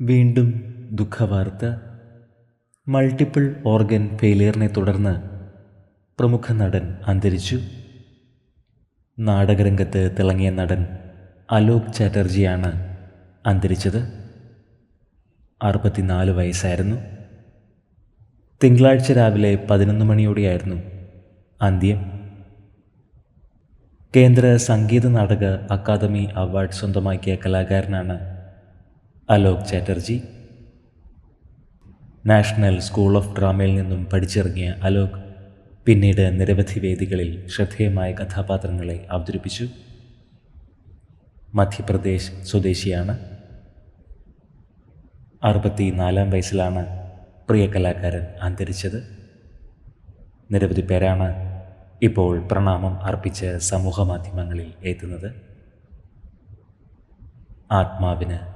വീണ്ടും ദുഃഖവാർത്ത multiple organ ഫെയിലിയറിനെ തുടർന്ന് പ്രമുഖ നടൻ അന്തരിച്ചു. നാടകരംഗത്ത് തിളങ്ങിയ നടൻ അലോക് ചാറ്റർജിയാണ് അന്തരിച്ചത്. അറുപത്തിനാല് വയസ്സായിരുന്നു. തിങ്കളാഴ്ച രാവിലെ പതിനൊന്ന് മണിയോടെയായിരുന്നു അന്ത്യം. കേന്ദ്ര സംഗീത നാടക അക്കാദമി അവാർഡ് സ്വന്തമാക്കിയ കലാകാരനാണ് Alok Chatterjee. National school of ഡ്രാമയിൽ നിന്നും പഠിച്ചിറങ്ങിയ അലോക് പിന്നീട് നിരവധി വേദികളിൽ ശ്രദ്ധേയമായ കഥാപാത്രങ്ങളെ അവതരിപ്പിച്ചു. മധ്യപ്രദേശ് സ്വദേശിയാണ്. അറുപത്തിനാലാം വയസ്സിലാണ് പ്രിയ കലാകാരൻ അന്തരിച്ചത്. നിരവധി പേരാണ് ഇപ്പോൾ പ്രണാമം അർപ്പിച്ച് സമൂഹ മാധ്യമങ്ങളിൽ എത്തുന്നത്. ആത്മാവിന്